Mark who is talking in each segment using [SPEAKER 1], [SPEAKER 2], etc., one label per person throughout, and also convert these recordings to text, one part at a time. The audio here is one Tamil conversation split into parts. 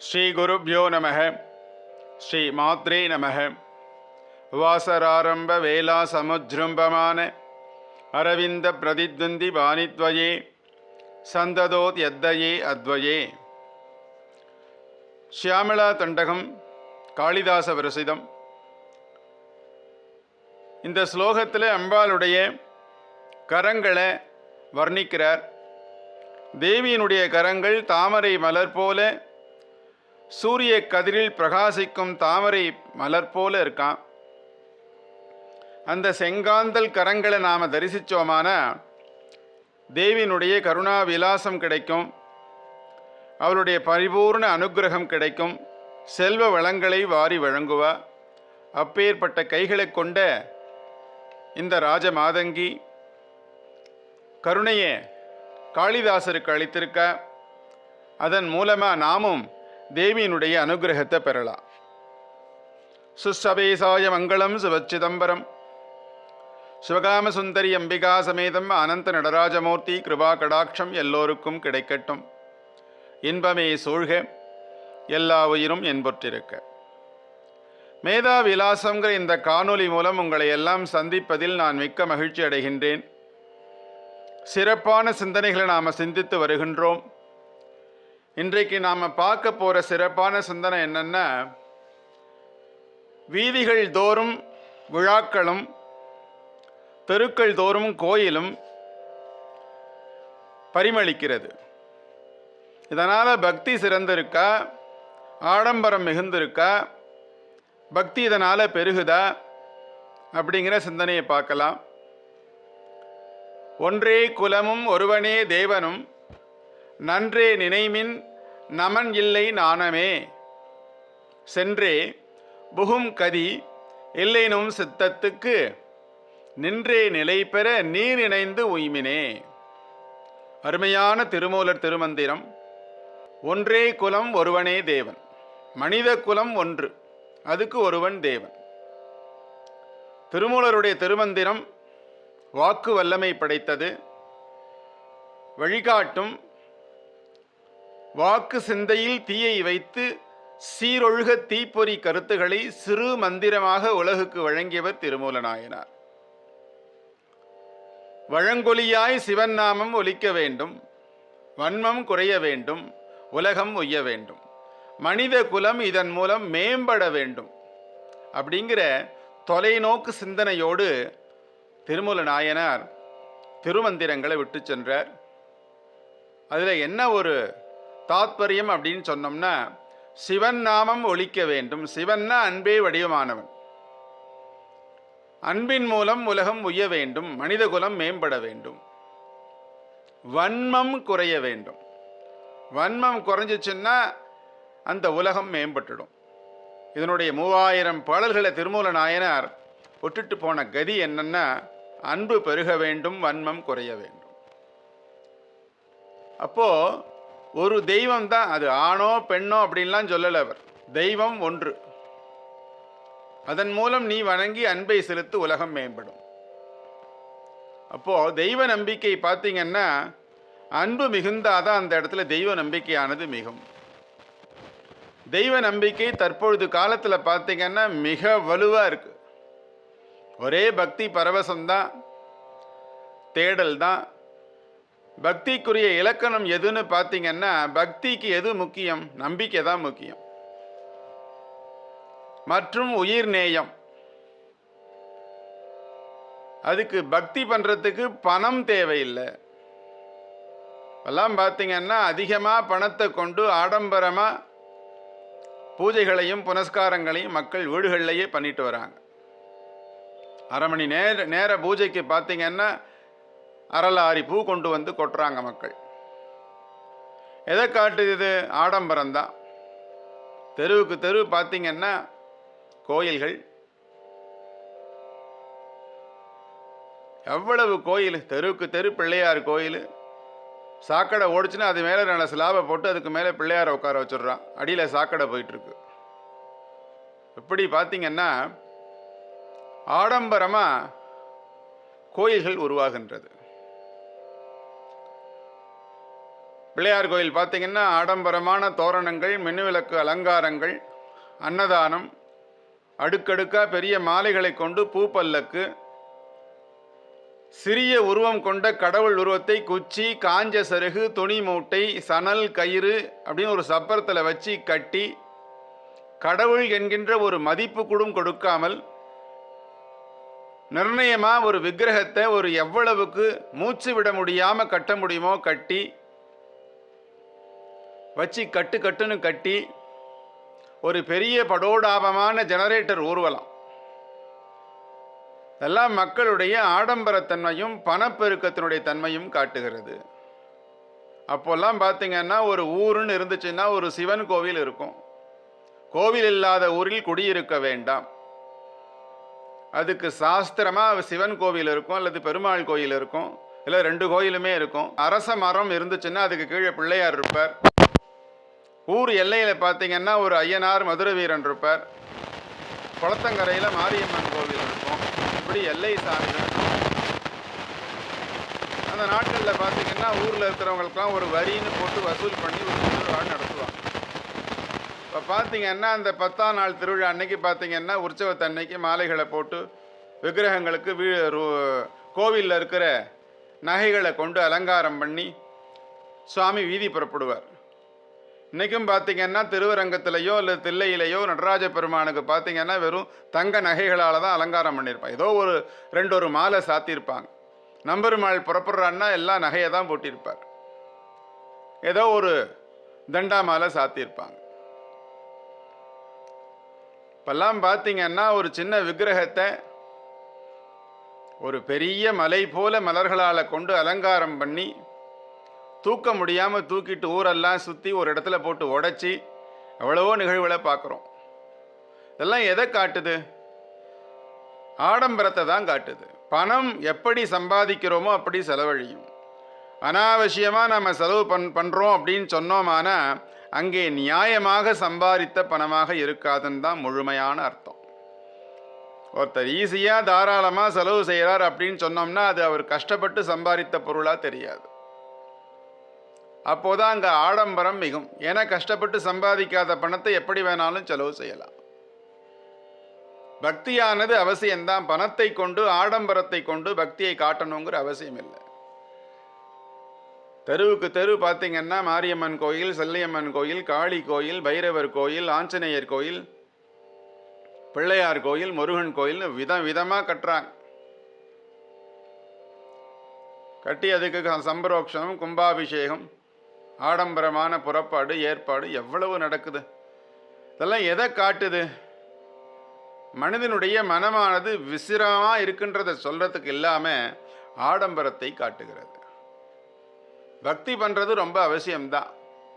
[SPEAKER 1] ஸ்ரீ குருப்யோ நமக. ஸ்ரீ மாத்ரே நமக. வாசராரம்ப வேலா சமுஜ்ரும்பமான அரவிந்த பிரதித்வந்தி பாணித்வயே சந்ததோத் யத்தயே அத்வயே. ஷியாமளா தண்டகம் காளிதாச விரசிதம். இந்த ஸ்லோகத்தில் அம்பாளுடைய கரங்களை வர்ணிக்கிறார். தேவியினுடைய கரங்கள் தாமரை மலர் போல சூரிய கதிரில் பிரகாசிக்கும் தாமரை மலர் போல இருக்கான் அந்த செங்காந்தல் கரங்களை நாம் தரிசித்தோமான தேவியினுடைய கருணா விலாசம் கிடைக்கும். அவளுடைய பரிபூர்ண அனுக்கிரகம் கிடைக்கும். செல்வ வளங்களை வாரி வழங்குவா. அப்பேற்பட்ட கைகளை கொண்ட இந்த ராஜ மாதங்கி கருணையை காளிதாசருக்கு அளித்திருக்க. அதன் மூலமாக நாமும் தேவியினுடைய அனுகிரகத்தை பெறலாம். சுசபேசாய மங்களம் சிவச்சிதம்பரம் சிவகாமசுந்தரி அம்பிகா சமேதம் அனந்த நடராஜமூர்த்தி கிருபா கடாட்சம் எல்லோருக்கும் கிடைக்கட்டும். இன்பமே சூழ்க எல்லா உயிரும் என்பொற்றிருக்க. மேதா விலாசங்கிற இந்த காணொலி மூலம் உங்களை எல்லாம் சந்திப்பதில் நான் மிக்க மகிழ்ச்சி அடைகின்றேன். சிறப்பான சிந்தனைகளை நாம் சிந்தித்து வருகின்றோம். இன்றைக்கு நாம் பார்க்க போகிற சிறப்பான சிந்தனை என்னென்னா? வீதிகள் தோறும் விழாக்களும் தெருக்கள் தோறும் கோயிலும் பரிமளிக்கிறது. இதனால் பக்தி சிறந்திருக்கா? ஆடம்பரம் மிகுந்திருக்கா? பக்தி இதனால் பெருகுதா? அப்படிங்கிற சிந்தனையை பார்க்கலாம். ஒன்றே குலமும் ஒருவனே தேவனும் நன்றே நினைமின் நமன் இல்லை நாணமே. சென்றே புகும் கதி இல்லைனும் சித்தத்துக்கு நின்றே நிலை பெற நீர் இணைந்து உய்மினே. அருமையான திருமூலர் திருமந்திரம் ஒன்றே குலம் ஒருவனே தேவன் மனித குலம் ஒன்று அதுக்கு ஒருவன் தேவன். திருமூலருடைய திருமந்திரம் வாக்கு வல்லமை படைத்தது வழிகாட்டும் வாக்கு சிந்தையில் தீயை வைத்து சீரொழுக தீப்பொறி கருத்துக்களை சிறு மந்திரமாக உலகுக்கு வழங்கியவர் திருமூலநாயனார். வழங்கொலியாய் சிவன் நாமம் ஒலிக்க வேண்டும் வன்மம் குறைய வேண்டும் உலகம் உய்ய வேண்டும். மனித குலம் இதன் மூலம் மேம்பட வேண்டும் அப்படிங்கிற தொலைநோக்கு சிந்தனையோடு திருமூல நாயனார் திருமந்திரங்களை விட்டு சென்றார். அதில் என்ன ஒரு தாத்பரியம் அப்படின்னு சொன்னோம்னா சிவன் நாமம் ஒழிக்க வேண்டும். சிவன்னா அன்பே வடிவமானவன். அன்பின் மூலம் உலகம் உய்ய வேண்டும். மனித குலம் மேம்பட வேண்டும். வன்மம் குறைய வேண்டும். வன்மம் குறைஞ்சிச்சுன்னா அந்த உலகம் மேம்பட்டுடும். இதனுடைய மூவாயிரம் பாடல்களை திருமூல நாயனார் விட்டுட்டு போன கதி என்னன்னா அன்பு பெருக வேண்டும் வன்மம் குறைய வேண்டும். அப்போது ஒரு தெய்வம் தான் அது. ஆணோ பெண்ணோ அப்படின்லாம் சொல்லலை அவர். தெய்வம் ஒன்று. அதன் மூலம் நீ வணங்கி அன்பை செலுத்து உலகம் மேம்படும். அப்போ தெய்வ நம்பிக்கை பார்த்தீங்கன்னா அன்பு மிகுந்தாதான் அந்த இடத்துல தெய்வ நம்பிக்கையானது மிகும். தெய்வ நம்பிக்கை தற்பொழுது காலத்தில் பார்த்தீங்கன்னா மிக வலுவாக இருக்குது ஒரே பக்தி பரவசம்தான். தேடல் தான். பக்திக்குரிய இலக்கணம் எதுன்னு பார்த்தீங்கன்னா பக்திக்கு எது முக்கியம்? நம்பிக்கை தான் முக்கியம். மற்றும் உயிர் நேயம். அதுக்கு பக்தி பண்ணுறதுக்கு பணம் தேவையில்லை. எல்லாம் பார்த்தீங்கன்னா அதிகமாக பணத்தை கொண்டு ஆடம்பரமாக பூஜைகளையும் புனஸ்காரங்களையும் மக்கள் வீடுகள்லையே பண்ணிட்டு வராங்க. அரை மணி நேர நேர பூஜைக்கு பார்த்தீங்கன்னா அரளாரி பூ கொண்டு வந்து கொட்டுறாங்க மக்கள். எதை காட்டுது இது? தெருவுக்கு தெரு பார்த்தீங்கன்னா கோயில்கள். எவ்வளவு கோயில்? தெருவுக்கு தெரு பிள்ளையார் கோயில். சாக்கடை ஓடிச்சுன்னா அது மேலே நல்ல ஸ்லாபை போட்டு அதுக்கு மேலே பிள்ளையாரை உட்கார வச்சிடுறான். அடியில் சாக்கடை போயிட்டுருக்கு. இப்படி பார்த்தீங்கன்னா ஆடம்பரமாக கோயில்கள் உருவாகின்றது. பிள்ளையார் கோயில் பார்த்தீங்கன்னா ஆடம்பரமான தோரணங்கள் மின்னுவிளக்கு அலங்காரங்கள் அன்னதானம் அடுக்கடுக்காக பெரிய மாலைகளை கொண்டு பூப்பல்லக்கு சிறிய உருவம் கொண்ட கடவுள் உருவத்தை குச்சி காஞ்ச சருகு துணி மூட்டை சணல் கயிறு அப்படின்னு ஒரு சப்பரத்தில் வச்சு கட்டி கடவுள் என்கின்ற ஒரு மதிப்பு கூடும் கொடுக்காமல் நிர்ணயமாக ஒரு விக்கிரகத்தை ஒரு எவ்வளவுக்கு மூச்சு விட முடியாமல் கட்ட முடியுமோ கட்டி வச்சு கட்டு கட்டுன்னு கட்டி ஒரு பெரிய படோடாபமான ஜெனரேட்டர் ஊர்வலம். இதெல்லாம் மக்களுடைய ஆடம்பரத்தன்மையும் பணப்பெருக்கத்தினுடைய தன்மையும் காட்டுகிறது. அப்போல்லாம் பார்த்தீங்கன்னா ஒரு ஊருன்னு இருந்துச்சுன்னா ஒரு சிவன் கோவில் இருக்கும். கோவில் இல்லாத ஊரில் குடியிருக்க வேண்டாம். அதுக்கு சாஸ்திரமாக சிவன் கோவில் இருக்கும் அல்லது பெருமாள் கோயில் இருக்கும் இல்லை ரெண்டு கோயிலுமே இருக்கும். அரச மரம் இருந்துச்சுன்னா அதுக்கு கீழே பிள்ளையார் இருப்பார். ஊர் எல்லையில் பார்த்தீங்கன்னா ஒரு ஐயனார் மதுரை வீரன் இருப்பார். குளத்தங்கரையில் மாரியம்மன் கோவில் இருக்கும். இப்படி எல்லை சாமிகள் அந்த நாட்களில் பார்த்தீங்கன்னா ஊரில் இருக்கிறவங்களுக்குலாம் ஒரு வரின்னு போட்டு வசூல் பண்ணி ஒரு திருவிழா நடத்துவாங்க. இப்போ பார்த்தீங்கன்னா அந்த பத்தாம் நாள் திருவிழா அன்னைக்கு பார்த்தீங்கன்னா உற்சவத்தன்னைக்கு மாலைகளை போட்டு விக்கிரகங்களுக்கு வீ கோவிலில் இருக்கிற நகைகளை கொண்டு அலங்காரம் பண்ணி சுவாமி வீதி புறப்படுவார். இன்றைக்கும் பார்த்தீங்கன்னா திருவரங்கத்திலேயோ இல்லை தில்லையிலேயோ நடராஜ பெருமானுக்கு பார்த்தீங்கன்னா வெறும் தங்க நகைகளால் தான் அலங்காரம் பண்ணியிருப்பாங்க. ஏதோ ஒரு ரெண்டு ஒரு மாலை சாத்தியிருப்பாங்க. நம்பெருமாள் புறப்படுறான்னா எல்லா நகையை தான் போட்டிருப்பார். ஏதோ ஒரு தண்டா மாலை சாத்தியிருப்பாங்க. இப்பெல்லாம் பார்த்தீங்கன்னா ஒரு சின்ன விக்கிரகத்தை ஒரு பெரிய மலை போல மலர்களால் கொண்டு அலங்காரம் பண்ணி தூக்க முடியாமல் தூக்கிட்டு ஊரெல்லாம் சுற்றி ஒரு இடத்துல போட்டு உடைச்சி எவ்வளவோ நிகழ்வுகளை பார்க்குறோம். இதெல்லாம் எதை காட்டுது? ஆடம்பரத்தை தான் காட்டுது. பணம் எப்படி சம்பாதிக்கிறோமோ அப்படி செலவழியும். அனாவசியமாக நம்ம செலவு பண் பண்ணுறோம் அப்படின்னு சொன்னோமானா அங்கே நியாயமாக சம்பாதித்த பணமாக இருக்காதுன்னு தான் முழுமையான அர்த்தம். ஒருத்தர் ஈஸியாக தாராளமாக செலவு செய்கிறார் அப்படின்னு சொன்னோம்னா அது அவர் கஷ்டப்பட்டு சம்பாதித்த பொருளாக தெரியாது. அப்போதான் அங்கே ஆடம்பரம் மிகும். ஏன்னா கஷ்டப்பட்டு சம்பாதிக்காத பணத்தை எப்படி வேணாலும் செலவு செய்யலாம். பக்தியானது அவசியம்தான். பணத்தை கொண்டு ஆடம்பரத்தை கொண்டு பக்தியை காட்டணுங்கிற அவசியம் இல்லை. தெருவுக்கு தெரு பார்த்தீங்கன்னா மாரியம்மன் கோயில் செல்லியம்மன் கோயில் காளி கோயில் பைரவர் கோயில் ஆஞ்சநேயர் கோயில் பிள்ளையார் கோயில் முருகன் கோயில்னு விதம் விதமாக கட்டுறாங்க. கட்டி அதுக்கு க- கும்பாபிஷேகம் ஆடம்பரமான புறப்பாடு ஏற்பாடு எவ்வளவு நடக்குது? இதெல்லாம் எதை காட்டுது? மனிதனுடைய மனமானது விசிரமா இருக்கின்றதை சொல்றதுக்கு இல்லாம ஆடம்பரத்தை காட்டுகிறது. பக்தி பண்றது ரொம்ப அவசியம்தான்.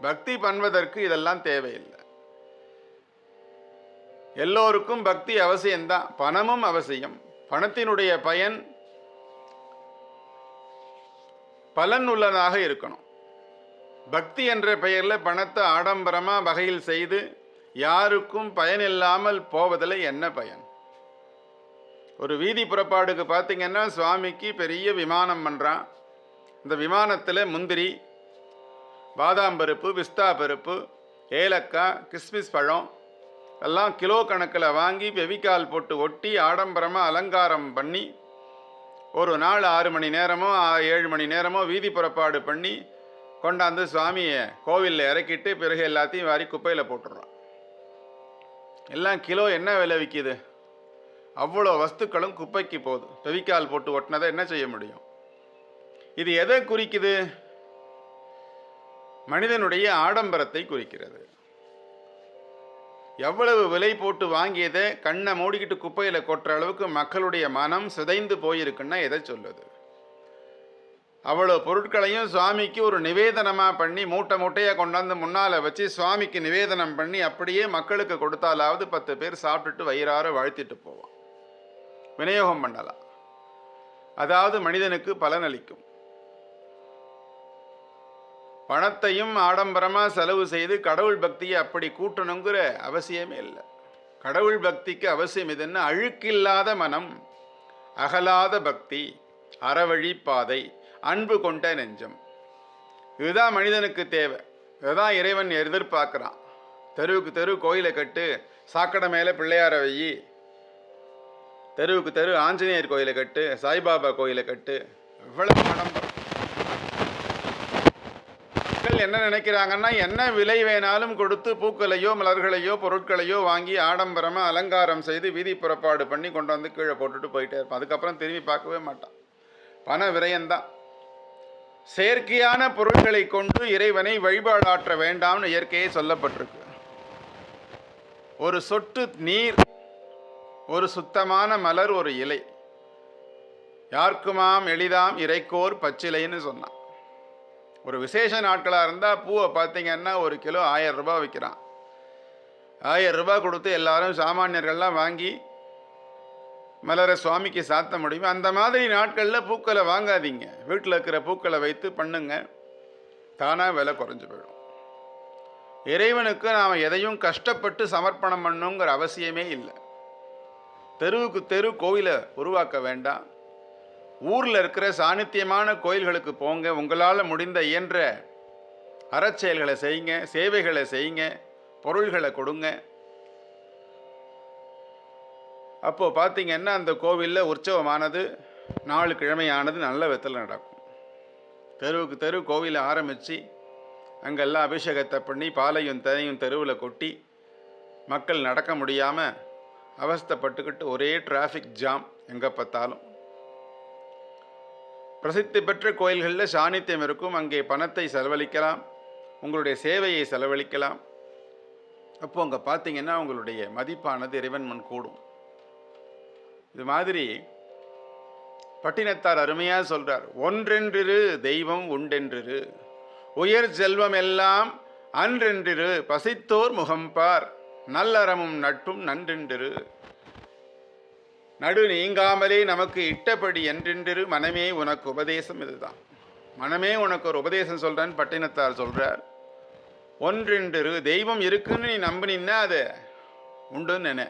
[SPEAKER 1] பக்தி பண்ணுவதற்கு இதெல்லாம் தேவையில்லை. எல்லோருக்கும் பக்தி அவசியம்தான். பணமும் அவசியம். பணத்தினுடைய பயன் பலன் உள்ளதாக இருக்கணும். பக்தி என்ற பெயரில் பணத்தை ஆடம்பரமாக வகையில் செய்து யாருக்கும் பயனில்லாமல் போவதில் என்ன பயன்? ஒரு வீதி புறப்பாடுக்கு பார்த்தீங்கன்னா சுவாமிக்கு பெரிய விமானம் பண்ணுறான் இந்த விமானத்தில் முந்திரி பாதாம் பருப்பு பிஸ்தா பருப்பு ஏலக்காய் கிஸ்மிஸ் பழம் எல்லாம் கிலோ கணக்கில் வாங்கி வெவிக்கால் போட்டு ஒட்டி ஆடம்பரமாக அலங்காரம் பண்ணி ஒரு நாள் ஆறு மணி நேரமோ ஏழு மணி நேரமோ வீதி புறப்பாடு பண்ணி கொண்டாந்து சுவாமியை கோவிலில் இறக்கிட்டு பிறகு எல்லாத்தையும் வாரி குப்பையில் போட்டுடுறோம் எல்லாம் கிலோ என்ன விலை விற்கிது அவ்வளோ வஸ்துக்களும் குப்பைக்கு போகுது. பெவிக்கால் போட்டு ஒட்டினதை என்ன செய்ய முடியும்? இது எதை குறிக்குது? மனிதனுடைய ஆடம்பரத்தை குறிக்கிறது. எவ்வளவு விலை போட்டு வாங்கியதை கண்ணை மூடிக்கிட்டு குப்பையில் கொட்டுற அளவுக்கு மக்களுடைய மனம் சிதைந்து போயிருக்குன்னா எதை சொல்லுது? அவ்வளோ பொருட்களையும் சுவாமிக்கு ஒரு நிவேதனமாக பண்ணி மூட்டை மூட்டையாக கொண்டாந்து முன்னால் வச்சு சுவாமிக்கு நிவேதனம் பண்ணி அப்படியே மக்களுக்கு கொடுத்தாலாவது பத்து பேர் சாப்பிட்டுட்டு வயிறார வாழ்த்திட்டு போவோம். விநியோகம் பண்ணலாம். அதாவது மனிதனுக்கு பலனளிக்கும் பணத்தையும் ஆடம்பரமாக செலவு செய்து கடவுள் பக்தியை அப்படி கூட்டணுங்கிற அவசியமே இல்லை. கடவுள் பக்திக்கு அவசியம் இதுன்னு அழுக்கில்லாத மனம் அகலாத பக்தி அறவழி பாதை அன்பு கொண்ட நெஞ்சம். இதுதான் மனிதனுக்கு தேவை. இதுதான் இறைவன் எதிர்பார்க்குறான். தெருவுக்கு தெரு கோயிலை கட்டு சாக்கடை மேலே பிள்ளையார வை தெருவுக்கு தெரு ஆஞ்சநேயர் கோயிலை கட்டு சாய்பாபா கோயிலை கட்டு இவ்வளவு ஆடம்பரம் மக்கள் என்ன நினைக்கிறாங்கன்னா என்ன விலை வேணாலும் கொடுத்து பூக்களையோ மலர்களையோ பொருட்களையோ வாங்கி ஆடம்பரமாக அலங்காரம் செய்து வீதி புறப்பாடு பண்ணி கொண்டு வந்து கீழே போட்டுட்டு போயிட்டே இருப்பான். அதுக்கப்புறம் திரும்பி பார்க்கவே மாட்டான். பண விரயம்தான். செயற்கையான பொருட்களை கொண்டு இறைவனை வழிபாடாற்ற வேண்டாம்னு இயற்கையே சொல்லப்பட்டிருக்கு. ஒரு சொட்டு நீர் ஒரு சுத்தமான மலர் ஒரு இலை. யாருக்குமாம் எளிதாம் இறைக்கோர் பச்சிலைன்னு சொன்னான். ஒரு விசேஷ நாட்களாக இருந்தால் பூவை பார்த்தீங்கன்னா ஒரு கிலோ ஆயிரம் ரூபாய் விற்கிறான் ஆயிரம் ரூபாய் கொடுத்து எல்லாரும் சாமானியர்கள்லாம் வாங்கி மலரை சுவாமிக்கு சாத்த முடியும் அந்த மாதிரி நாட்களில் பூக்களை வாங்காதீங்க. வீட்டில் இருக்கிற பூக்களை வைத்து பண்ணுங்க. தானாக விலை குறைஞ்சு போயிடும். இறைவனுக்கு நாம் எதையும் கஷ்டப்பட்டு சமர்ப்பணம் பண்ணுங்கிற அவசியமே இல்லை. தெருவுக்கு தெரு கோயிலை உருவாக்க வேண்டாம். ஊரில் இருக்கிற சாநித்தியமான கோயில்களுக்கு போங்க. உங்களால் முடிந்த இயன்ற அறச்செயல்களை செய்யுங்க சேவைகளை செய்யுங்க பொருள்களை கொடுங்க. அப்போது பார்த்தீங்கன்னா அந்த கோவிலில் உற்சவமானது நாலு கிழமையானது நல்ல விதத்தில் நடக்கும். தெருவுக்கு தெரு கோவிலை ஆரம்பித்து அங்கெல்லாம் அபிஷேகத்தை பண்ணி பாலையும் தனையும் தெருவில் கொட்டி மக்கள் நடக்க முடியாமல் அவஸ்தைப்பட்டுக்கிட்டு ஒரே டிராஃபிக் ஜாம் எங்கே பார்த்தாலும். பிரசித்தி பெற்ற கோயில்களில் சாநித்தியம் இருக்கும். அங்கே பணத்தை செலவழிக்கலாம். உங்களுடைய சேவையை செலவழிக்கலாம். அப்போது அங்கே பார்த்தீங்கன்னா உங்களுடைய மதிப்பானது இறைவன் முன் கூடும். இது மாதிரி பட்டினத்தார் அருமையாக சொல்கிறார் ஒன்றென்றிரு தெய்வம் உண்டென்றிரு. உயர் செல்வம் எல்லாம் அன்றென்றிரு பசித்தோர் முகம்பார் நல்லறமும் நட்பும் நன்றென்றிரு. நடு நீங்காமலே நமக்கு இட்டபடி என்றென்றிரு மனமே உனக்கு உபதேசம் இதுதான். மனமே உனக்கு ஒரு உபதேசம் சொல்கிறேன்னு பட்டினத்தார் சொல்கிறார் ஒன்றென்றிரு தெய்வம் இருக்குன்னு நீ நம்பினா அது உண்டுன்னு நினை.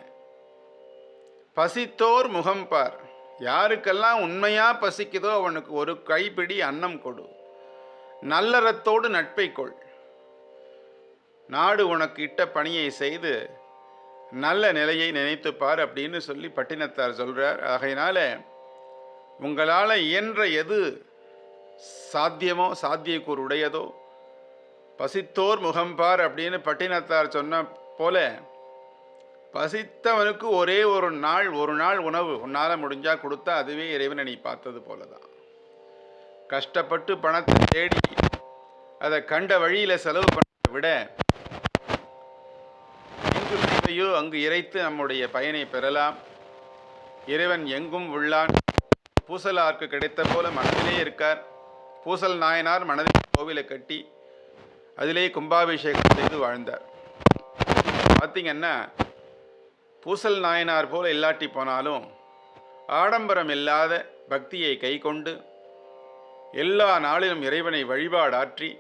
[SPEAKER 1] பசித்தோர் முகம் பார் யாருக்கெல்லாம் உண்மையாக பசிக்குதோ அவனுக்கு ஒரு கைப்பிடி அன்னம் கொடு. நல்லறத்தோடு நட்பை கொள். நாடு உனக்கு இட்ட பணியை செய்து நல்ல நிலையை நினைத்துப்பார் அப்படின்னு சொல்லி பட்டினத்தார் சொல்கிறார் ஆகையினால உங்களால் இயன்ற எது சாத்தியமோ சாத்தியக்கூறு உடையதோ பசித்தோர் முகம்பார் அப்படின்னு பட்டினத்தார் சொன்ன போல பசித்தவனுக்கு ஒரே ஒரு நாள் ஒரு நாள் உணவு. உன்னால் முடிஞ்சால் கொடுத்தா அதுவே இறைவனை நீ பார்த்தது போல தான் கஷ்டப்பட்டு பணத்தை தேடி அதை கண்ட வழியில் செலவு பண்ணதை விட எங்கு தேவையோ அங்கு இறைத்து நம்முடைய பயனை பெறலாம். இறைவன் எங்கும் உள்ளான். பூசலார்க்கு கிடைத்த போல மனதிலே இருக்கார். பூசல் நாயனார் மனதில் கோவிலை கட்டி அதிலே கும்பாபிஷேகம் செய்து வாழ்ந்தார். பார்த்தீங்கன்னா பூசல் நாயனார் போல இல்லாட்டி போனாலும் ஆடம்பரம் இல்லாத பக்தியை கைக்கொண்டு எல்லா நாளிலும் இறைவனை வழிபாடாற்றி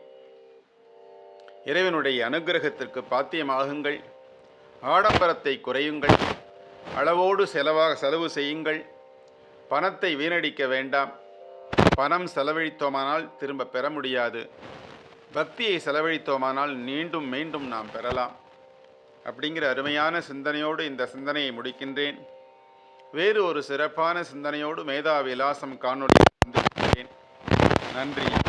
[SPEAKER 1] இறைவனுடைய அனுக்கிரகத்திற்கு பாத்தியமாகுங்கள். ஆடம்பரத்தை குறையுங்கள். அளவோடு செலவாக செலவு செய்யுங்கள். பணத்தை வீணடிக்க வேண்டாம். பணம் செலவழித்தோமானால் திரும்ப பெற முடியாது. பக்தியை செலவழித்தோமானால் மீண்டும் மீண்டும் நாம் பெறலாம். அப்படிங்கிற அருமையான சிந்தனையோடு இந்த சிந்தனையை முடிக்கின்றேன். வேறு ஒரு சிறப்பான சிந்தனையோடு மேதா விலாசம் காணொளி நன்றி.